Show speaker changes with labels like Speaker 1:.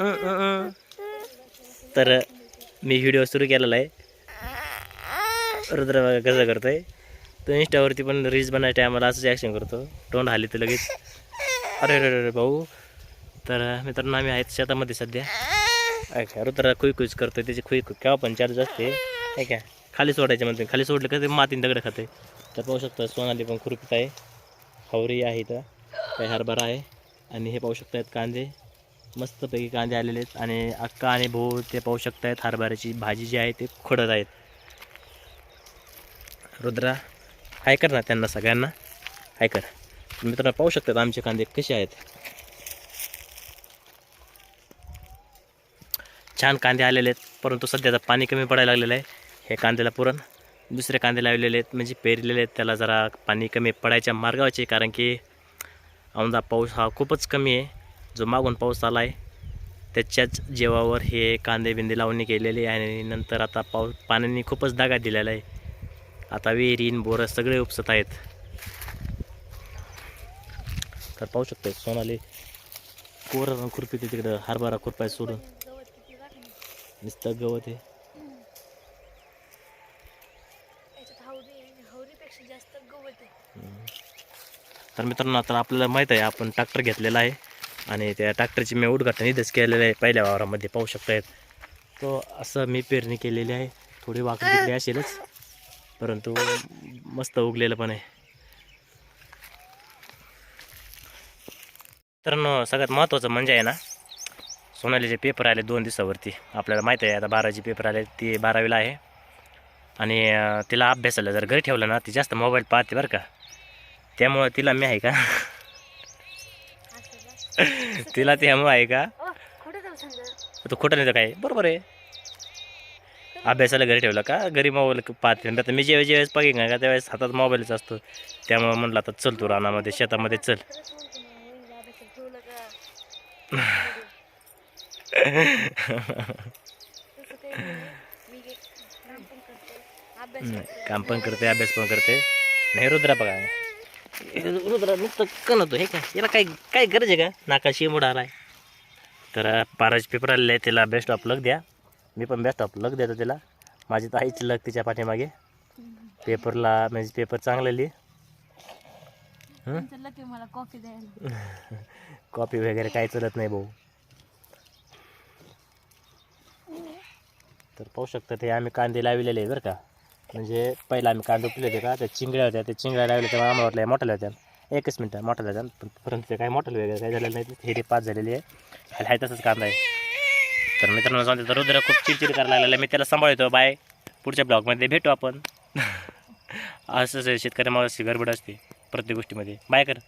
Speaker 1: अं, अं, अं. तर मी व्हिडिओ सुरू केलेला आहे. रुद्र बघा कसं करतोय? तो इंस्टावरती पण रील्स बनायच्या आम्हाला असंच ॲक्शन करतो. तोंड हाली तर लगेच. अरे अरे अरे भाऊ. तर मित्रांनो आम्ही आहेत शेतामध्ये सध्या. ऐका रुद्र खुई खुईच करतोय. त्याची खुई केव्हा पण चार्ज असते. ऐका खाली सोडायचे म्हणते खाली सोडलं का ते मातीन दगड खाते तर पाहू शकता सोनाली पण खुरपीत आहे. हवरी आहे इथं. काही हरभरा आहे. आणि हे पाहू शकतात कांदे. मस्तपैकी कांदे आलेले आहेत आणि अक्का आणि भाऊ ते पाहू शकतायत हरभऱ्याची भाजी जी आहे ते खोडत आहेत. रुद्रा हाय कर ना त्यांना सगळ्यांना. हाय कर. मित्रांनो पाहू शकतात आमचे कांदे कसे आहेत. छान कांदे आलेले आहेत परंतु सध्या आता पाणी कमी पडायला लागलेलं आहे. हे कांद्याला पुरण. दुसरे कांदे लावलेले आहेत म्हणजे पेरलेले आहेत त्याला जरा पाणी कमी पडायच्या मार्गावरचे कारण की औंदा पाऊस हा खूपच कमी आहे. जो मागून पाऊस आला आहे त्याच्याच जेवावर हे कांदे बिंदे लावणी केलेले आहे आणि नंतर आता पाऊस पाण्याने खूपच दागा दिलेला आहे. आता विहिरीन बोरं सगळे उपसत आहेत. तर पाहू शकतो सोनाली कोर खुरपी ते तिकडं हरभरा खुरपाय सोडून. नुसतं आहे.
Speaker 2: गवत आहे.
Speaker 1: तर मित्रांनो आता आपल्याला माहीत आहे आपण ट्रॅक्टर घेतलेला आहे. आणि त्या ट्रॅक्टरची मी उद्घाटन इथंच केलेलं आहे. पहिल्या वावरामध्ये पाहू शकतायत. तो असं मी पेरणी केलेली आहे. थोडी वाकडी तिकडे असेलच. परंतु मस्त उगलेलं पण आहे. मित्रांनो सगळ्यात महत्त्वाचं म्हणजे आहे ना सोनालीचे पेपर आले दोन दिवसावरती. आपल्याला माहीत आहे आता बाराचे पेपर आले ती बारावीला आहे. आणि तिला अभ्यासाला जर घरी ठेवलं ना ती जास्त मोबाईल पाहते बरं का. त्यामुळं तिला मी आहे का? तिला त्यामुळं आहे का? तो खोटं नाही तर काय? बरोबर आहे. अभ्यासाला घरी ठेवलं का? घरी मोबाईल पाहते. आता मी जेव्हा जेवेळेस बघेन का त्यावेळेस हातात मोबाईलच असतो. त्यामुळं म्हणलं आता चल तू रानामध्ये शेतामध्ये चल.
Speaker 2: खरंच म्हणते ना वहिनीला अभ्यासाला ठेवलं का तसं काही नाही. मी एक काम पण करते अभ्यास पण करते.
Speaker 1: नाही रुद्रा बघा. रुद्रा नुसतं कणतो हे काय? याला काय काय गरज आहे का? नाका शिमूड आलाय. तर बाराचे पेपर आलेले आहे तिला बेस्ट ऑफ लक द्या. मी पण बेस्ट ऑफ लक देतो तिला. माझी तर आईची लक तिच्या पाठीमागे. पेपरला म्हणजे पेपर चांगले लिहि
Speaker 2: मला कॉफी द्यायला
Speaker 1: कॉपी वगैरे काही चलत नाही भाऊ. तर पाहू शकता ते आम्ही कांदे लावलेले आहे बरं का. म्हणजे पहिला आम्ही कांदे उपले होते का त्या चिंगड्या होत्या त्या चिंगड्या लागल्या तेव्हा आम्हाला वाटलं मोठ्या होत्या एकच मिनटं मोठ्या होत्या पण परंतु ते काय मोठं वगैरे काय झालेलं नाही. हेरी पाच झालेली आहे आणि हाय तसंच कांदा आहे. तर मित्रांनो सांगते तर रुद्र खूप चिडचिड करायला लागलेला आहे. मी त्याला सांभाळतो. बाय. पुढच्या ब्लॉगमध्ये भेटू आपण. असंच आहे शेतकऱ्या मावशी गडबड असते प्रत्येक गोष्टीमध्ये. बाय कर.